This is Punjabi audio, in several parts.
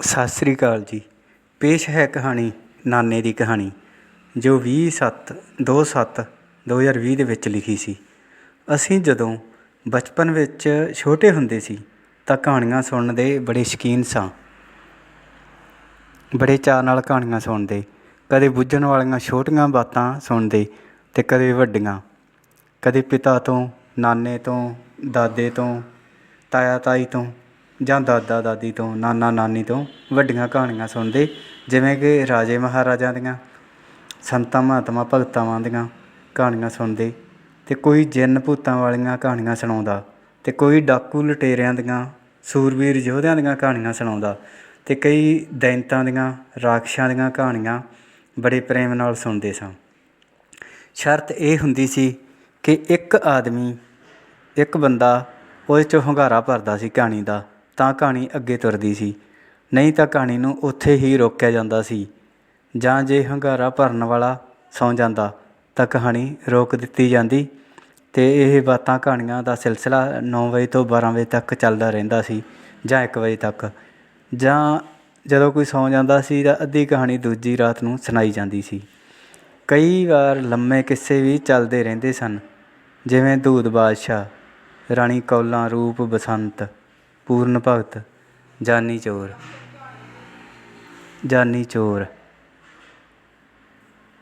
ਸਤਿ ਸ੍ਰੀ ਅਕਾਲ ਜੀ। ਪੇਸ਼ ਹੈ ਕਹਾਣੀ ਨਾਨੇ ਦੀ ਕਹਾਣੀ, ਜੋ 20 ਸੱਤ 2 ਸੱਤ 2020 ਦੇ ਵਿੱਚ ਲਿਖੀ ਸੀ। ਅਸੀਂ ਜਦੋਂ ਬਚਪਨ ਵਿੱਚ ਛੋਟੇ ਹੁੰਦੇ ਸੀ, ਤਾਂ ਕਹਾਣੀਆਂ ਸੁਣਨ ਦੇ ਬੜੇ ਸ਼ੌਕੀਨ ਸਾਂ। ਬੜੇ ਚਾਅ ਨਾਲ ਕਹਾਣੀਆਂ ਸੁਣਦੇ, ਕਦੇ ਬੁੱਝਣ ਵਾਲੀਆਂ ਛੋਟੀਆਂ ਬਾਤਾਂ ਸੁਣਦੇ ਤੇ ਕਦੇ ਵੱਡੀਆਂ। ਕਦੇ ਪਿਤਾ ਤੋਂ, ਨਾਨੇ ਤੋਂ, ਦਾਦੇ ਤੋਂ ਤਾਇਆ ਤਾਈ ਤੋਂ ਜਾਂ ਦਾਦਾ ਦਾਦੀ ਤੋਂ, ਨਾਨਾ ਨਾਨੀ ਤੋਂ ਵੱਡੀਆਂ ਕਹਾਣੀਆਂ ਸੁਣਦੇ, ਜਿਵੇਂ ਕਿ ਰਾਜੇ ਮਹਾਰਾਜਿਆਂ ਦੀਆਂ, ਸੰਤਾਂ ਮਹਾਤਮਾ ਭਗਤਾਂ ਦੀਆਂ ਕਹਾਣੀਆਂ ਸੁਣਦੇ ਅਤੇ ਕੋਈ ਜਿੰਨ ਭੂਤਾਂ ਵਾਲੀਆਂ ਕਹਾਣੀਆਂ ਸੁਣਾਉਂਦਾ ਅਤੇ ਕੋਈ ਡਾਕੂ ਲਟੇਰਿਆਂ ਦੀਆਂ ਸੂਰਬੀਰ ਯੋਧਿਆਂ ਦੀਆਂ ਕਹਾਣੀਆਂ ਸੁਣਾਉਂਦਾ ਅਤੇ ਕਈ ਦੈਂਤਾਂ ਦੀਆਂ, ਰਾਖਸ਼ਾਂ ਦੀਆਂ ਕਹਾਣੀਆਂ ਬੜੇ ਪ੍ਰੇਮ ਨਾਲ ਸੁਣਦੇ ਸਾਂ। ਸ਼ਰਤ ਇਹ ਹੁੰਦੀ ਸੀ ਕਿ ਇੱਕ ਆਦਮੀ, ਇੱਕ ਬੰਦਾ ਉਹਦੇ 'ਚੋਂ ਹੁੰਗਾਰਾ ਭਰਦਾ ਸੀ ਕਹਾਣੀ ਦਾ ਤਾਂ ਕਹਾਣੀ ਅੱਗੇ ਤੁਰਦੀ ਸੀ। ਨਹੀਂ ਤਾਂ ਕਹਾਣੀ ਨੂੰ ਉੱਥੇ ਹੀ ਰੋਕਿਆ ਜਾਂਦਾ ਸੀ। ਜਾਂ ਜੇ ਹੰਗਾਰਾ ਭਰਨ ਵਾਲਾ ਸੌਂ ਜਾਂਦਾ, ਤਾਂ ਕਹਾਣੀ ਰੋਕ ਦਿੱਤੀ ਜਾਂਦੀ ਤੇ ਇਹ ਬਾਤਾਂ ਕਹਾਣੀਆਂ ਦਾ ਸਿਲਸਿਲਾ 9 ਵਜੇ ਤੋਂ 12 ਵਜੇ ਤੱਕ ਚੱਲਦਾ ਰਹਿੰਦਾ ਸੀ ਜਾਂ 1 ਵਜੇ ਤੱਕ। ਜਾਂ ਜਦੋਂ ਕੋਈ ਸੌਂ ਜਾਂਦਾ ਸੀ ਤਾਂ ਅੱਧੀ ਕਹਾਣੀ ਦੂਜੀ ਰਾਤ ਨੂੰ ਸੁਣਾਈ ਜਾਂਦੀ ਸੀ। ਕਈ ਵਾਰ ਲੰਮੇ ਕਿੱਸੇ ਵੀ ਚੱਲਦੇ ਰਹਿੰਦੇ ਸਨ, ਜਿਵੇਂ ਦੂਤ ਬਾਦਸ਼ਾਹ, ਰਾਣੀ ਕੌਲਾਂ ਰੂਪ ਬਸੰਤ। ਪੂਰਨ ਭਗਤ, ਜਾਨੀ ਚੋਰ ਜਾਨੀ ਚੋਰ।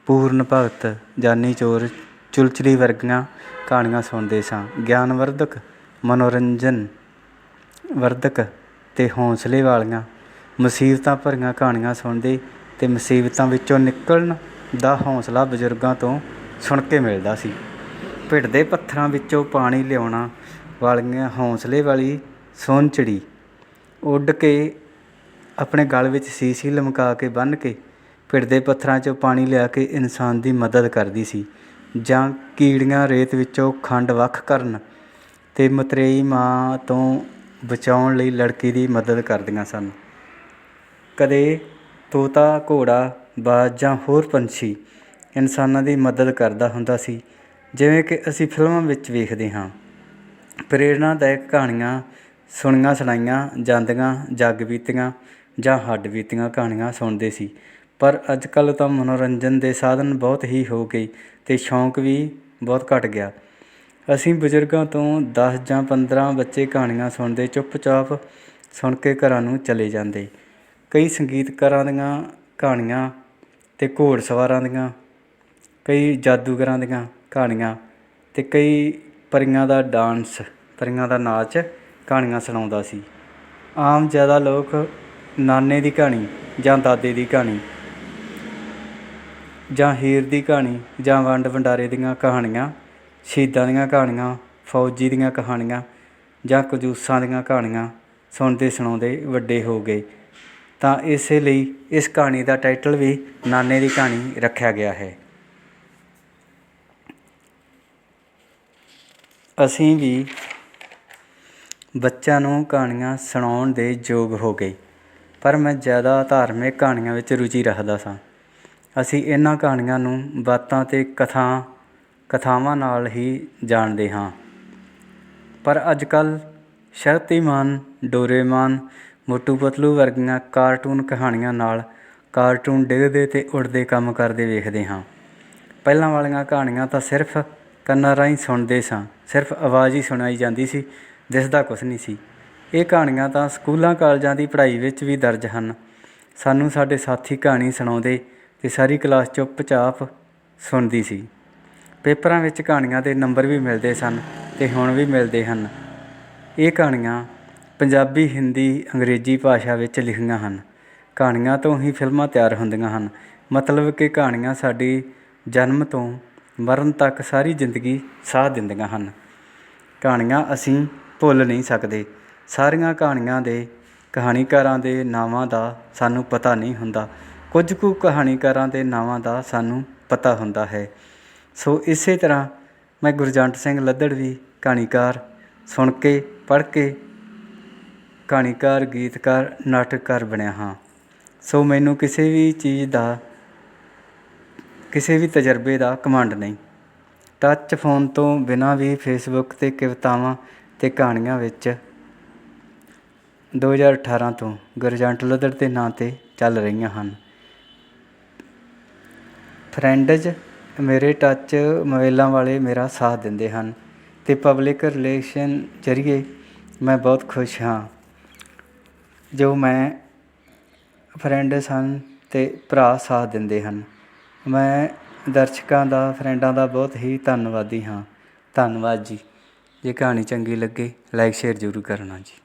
ਪੂਰਨ ਭਗਤ, ਜਾਨੀ ਚੋਰ, ਚੁਲਚਲੀ ਵਰਗੀਆਂ ਕਹਾਣੀਆਂ ਸੁਣਦੇ ਸਾਂ। ਗਿਆਨ ਵਰਧਕ ਮਨੋਰੰਜਨ ਵਰਧਕ ਤੇ ਹੌਸਲੇ ਵਾਲੀਆਂ ਮੁਸੀਬਤਾਂ ਭਰੀਆਂ ਕਹਾਣੀਆਂ ਸੁਣਦੇ ਤੇ ਮੁਸੀਬਤਾਂ ਵਿੱਚੋਂ ਨਿਕਲਣ ਦਾ ਹੌਸਲਾ ਬਜ਼ੁਰਗਾਂ ਤੋਂ ਸੁਣ ਕੇ ਮਿਲਦਾ ਸੀ। ਭਿੜਦੇ ਪੱਥਰਾਂ ਵਿੱਚੋਂ ਪਾਣੀ ਲਿਆਉਣਾ ਵਾਲੀਆਂ ਹੌਸਲੇ ਵਾਲੀ ਸੋਨਚੜੀ ਉੱਡ ਕੇ ਆਪਣੇ ਗਲ ਵਿੱਚ ਸੀਸੀ ਲਮਕਾ ਕੇ ਬੰਨ੍ਹ ਕੇ ਭਿੜਦੇ ਪੱਥਰਾਂ 'ਚੋਂ ਪਾਣੀ ਲਿਆ ਕੇ ਇਨਸਾਨ ਦੀ ਮਦਦ ਕਰਦੀ ਸੀ ਜਾਂ ਕੀੜੀਆਂ ਰੇਤ ਵਿੱਚੋਂ ਖੰਡ ਵੱਖ ਕਰਨ ਤੇ ਮਤਰੇਈ ਮਾਂ ਤੋਂ ਬਚਾਉਣ ਲਈ ਲੜਕੀ ਦੀ ਮਦਦ ਕਰਦੀਆਂ ਸਨ। ਕਦੇ ਤੋਤਾ, ਘੋੜਾ, ਬਾਜ ਜਾਂ ਹੋਰ ਪੰਛੀ ਇਨਸਾਨਾਂ ਦੀ ਮਦਦ ਕਰਦਾ ਹੁੰਦਾ ਸੀ, ਜਿਵੇਂ ਕਿ ਅਸੀਂ ਫਿਲਮਾਂ ਵਿੱਚ ਵੇਖਦੇ ਹਾਂ। ਪ੍ਰੇਰਨਾਦਾਇਕ ਕਹਾਣੀਆਂ ਸੁਣੀਆਂ ਸੁਣਾਈਆਂ, ਜਾਂਦੀਆਂ, ਜੱਗ ਬੀਤੀਆਂ ਜਾਂ ਹੱਡ ਬੀਤੀਆਂ ਕਹਾਣੀਆਂ ਸੁਣਦੇ ਸੀ। ਪਰ ਅੱਜ ਕੱਲ੍ਹ ਤਾਂ ਮਨੋਰੰਜਨ ਦੇ ਸਾਧਨ ਬਹੁਤ ਹੀ ਹੋ ਗਏ ਅਤੇ ਸ਼ੌਂਕ ਵੀ ਬਹੁਤ ਘਟ ਗਿਆ। ਅਸੀਂ ਬਜ਼ੁਰਗਾਂ ਤੋਂ 10 ਜਾਂ 15 ਬੱਚੇ ਕਹਾਣੀਆਂ ਸੁਣਦੇ ਚੁੱਪਚਾਪ ਸੁਣ ਕੇ ਘਰਾਂ ਨੂੰ ਚਲੇ ਜਾਂਦੇ। ਕਈ ਸੰਗੀਤਕਾਰਾਂ ਦੀਆਂ ਕਹਾਣੀਆਂ ਤੇ ਘੋੜਸਵਾਰਾਂ ਦੀਆਂ, ਕਈ ਜਾਦੂਗਰਾਂ ਦੀਆਂ ਕਹਾਣੀਆਂ ਤੇ ਕਈ ਪਰੀਆਂ ਦਾ ਡਾਂਸ, ਪਰੀਆਂ ਦਾ ਨਾਚ ਕਹਾਣੀਆਂ ਸੁਣਾਉਂਦਾ ਸੀ। ਆਮ ਜ਼ਿਆਦਾ ਲੋਕ ਨਾਨੇ ਦੀ ਕਹਾਣੀ ਜਾਂ ਦਾਦੇ ਦੀ ਕਹਾਣੀ ਜਾਂ ਹੀਰ ਦੀ ਕਹਾਣੀ ਜਾਂ ਵੰਡ ਵੰਡਾਰੇ ਦੀਆਂ ਕਹਾਣੀਆਂ, ਸ਼ਹੀਦਾਂ ਦੀਆਂ ਕਹਾਣੀਆਂ, ਫੌਜੀ ਦੀਆਂ ਕਹਾਣੀਆਂ ਜਾਂ ਕਜੂਸਾਂ ਦੀਆਂ ਕਹਾਣੀਆਂ ਸੁਣਦੇ ਸੁਣਾਉਂਦੇ ਵੱਡੇ ਹੋ ਗਏ। ਤਾਂ ਇਸੇ ਲਈ ਇਸ ਕਹਾਣੀ ਦਾ ਟਾਈਟਲ ਵੀ ਨਾਨੇ ਦੀ ਕਹਾਣੀ ਰੱਖਿਆ ਗਿਆ ਹੈ। ਅਸੀਂ ਵੀ ਬੱਚਿਆਂ ਨੂੰ ਕਹਾਣੀਆਂ ਸੁਣਾਉਣ ਦੇ ਯੋਗ ਹੋ ਗਏ। ਪਰ ਮੈਂ ਜ਼ਿਆਦਾ ਧਾਰਮਿਕ ਕਹਾਣੀਆਂ ਵਿੱਚ ਰੁਚੀ ਰੱਖਦਾ ਸਾਂ। ਅਸੀਂ ਇਹਨਾਂ ਕਹਾਣੀਆਂ ਨੂੰ ਬਾਤਾਂ ਅਤੇ ਕਥਾ, ਕਥਾਵਾਂ ਨਾਲ ਹੀ ਜਾਣਦੇ ਹਾਂ। ਪਰ ਅੱਜ ਕੱਲ੍ਹ ਸ਼ਕਤੀਮਾਨ, ਡੋਰੇਮਾਨ ਮੋਟੂ ਪਤਲੂ ਵਰਗੀਆਂ ਕਾਰਟੂਨ ਕਹਾਣੀਆਂ ਨਾਲ ਕਾਰਟੂਨ ਡਿੱਗਦੇ ਤੇ ਉੱਡਦੇ ਕੰਮ ਕਰਦੇ ਵੇਖਦੇ ਹਾਂ। ਪਹਿਲਾਂ ਵਾਲੀਆਂ ਕਹਾਣੀਆਂ ਤਾਂ ਸਿਰਫ ਕੰਨਾਂ ਰਾਹੀਂ ਸੁਣਦੇ ਸਾਂ। ਸਿਰਫ ਆਵਾਜ਼ ਹੀ ਸੁਣਾਈ ਜਾਂਦੀ ਸੀ। ਦਿਸਦਾ ਕੁਛ ਨਹੀਂ ਸੀ। ਇਹ ਕਹਾਣੀਆਂ ਤਾਂ ਸਕੂਲਾਂ ਕਾਲਜਾਂ ਦੀ ਪੜ੍ਹਾਈ ਵਿੱਚ ਵੀ ਦਰਜ ਹਨ। ਸਾਨੂੰ ਸਾਡੇ ਸਾਥੀ ਕਹਾਣੀ ਸੁਣਾਉਂਦੇ ਤੇ ਸਾਰੀ ਕਲਾਸ ਚੁੱਪਚਾਪ ਸੁਣਦੀ ਸੀ। ਪੇਪਰਾਂ ਵਿੱਚ ਕਹਾਣੀਆਂ ਦੇ ਨੰਬਰ ਵੀ ਮਿਲਦੇ ਸਨ ਤੇ ਹੁਣ ਵੀ ਮਿਲਦੇ ਹਨ। ਇਹ ਕਹਾਣੀਆਂ ਪੰਜਾਬੀ, ਹਿੰਦੀ, ਅੰਗਰੇਜ਼ੀ ਭਾਸ਼ਾ ਵਿੱਚ ਲਿਖੀਆਂ ਹਨ। ਕਹਾਣੀਆਂ ਤੋਂ ਹੀ ਫਿਲਮਾਂ ਤਿਆਰ ਹੁੰਦੀਆਂ ਹਨ। ਮਤਲਬ ਕਿ ਕਹਾਣੀਆਂ ਸਾਡੀ ਜਨਮ ਤੋਂ ਮਰਨ ਤੱਕ ਸਾਰੀ ਜ਼ਿੰਦਗੀ ਸਾਹ ਦਿੰਦੀਆਂ ਹਨ। ਕਹਾਣੀਆਂ ਅਸੀਂ ਭੁੱਲ ਨਹੀਂ ਸਕਦੇ। ਸਾਰੀਆਂ ਕਹਾਣੀਆਂ ਦੇ, ਕਹਾਣੀਕਾਰਾਂ ਦੇ ਨਾਵਾਂ ਦਾ ਸਾਨੂੰ ਪਤਾ ਨਹੀਂ ਹੁੰਦਾ। ਕੁਝ ਕੁ ਕਹਾਣੀਕਾਰਾਂ ਦੇ ਨਾਵਾਂ ਦਾ ਸਾਨੂੰ ਪਤਾ ਹੁੰਦਾ ਹੈ। ਸੋ ਇਸੇ ਤਰ੍ਹਾਂ ਮੈਂ ਗੁਰਜੰਟ ਸਿੰਘ ਲੱਦੜ ਵੀ ਕਹਾਣੀਕਾਰ ਸੁਣ ਕੇ, ਪੜ੍ਹ ਕੇ ਕਹਾਣੀਕਾਰ, ਗੀਤਕਾਰ, ਨਾਟਕਕਾਰ ਬਣਿਆ ਹਾਂ। ਸੋ ਮੈਨੂੰ ਕਿਸੇ ਵੀ ਚੀਜ਼ ਦਾ, ਕਿਸੇ ਵੀ ਤਜਰਬੇ ਦਾ ਕਮਾਂਡ ਨਹੀਂ। ਟੱਚ ਫੋਨ ਤੋਂ ਬਿਨਾਂ ਵੀ ਫੇਸਬੁੱਕ ਤੇ ਕਵਿਤਾਵਾਂ ਅਤੇ ਕਹਾਣੀਆਂ ਵਿੱਚ 2018 ਤੋਂ ਗੁਰਜੰਟ ਲੁੱਦੜ ਦੇ ਨਾਂ ਤੇ ਚੱਲ ਰਹੀਆਂ ਹਨ। ਫਰੈਂਡਜ਼ ਮੇਰੇ ਟੱਚ ਮੋਬਾਈਲਾਂ ਵਾਲੇ ਮੇਰਾ ਸਾਥ ਦਿੰਦੇ ਹਨ ਅਤੇ ਪਬਲਿਕ ਰਿਲੇਸ਼ਨ ਜਰੀਏ ਮੈਂ ਬਹੁਤ ਖੁਸ਼ ਹਾਂ। ਜੋ ਮੈਂ ਫਰੈਂਡਸ ਹਨ ਅਤੇ ਭਰਾ ਸਾਥ ਦਿੰਦੇ ਹਨ। ਮੈਂ ਦਰਸ਼ਕਾਂ ਦਾ, ਫਰੈਂਡਾਂ ਦਾ ਬਹੁਤ ਹੀ ਧੰਨਵਾਦੀ ਹਾਂ। ਧੰਨਵਾਦ ਜੀ। ਜੇ ਕਹਾਣੀ ਚੰਗੀ ਲੱਗੇ ਲਾਈਕ ਸ਼ੇਅਰ ਜ਼ਰੂਰ ਕਰਨਾ ਜੀ।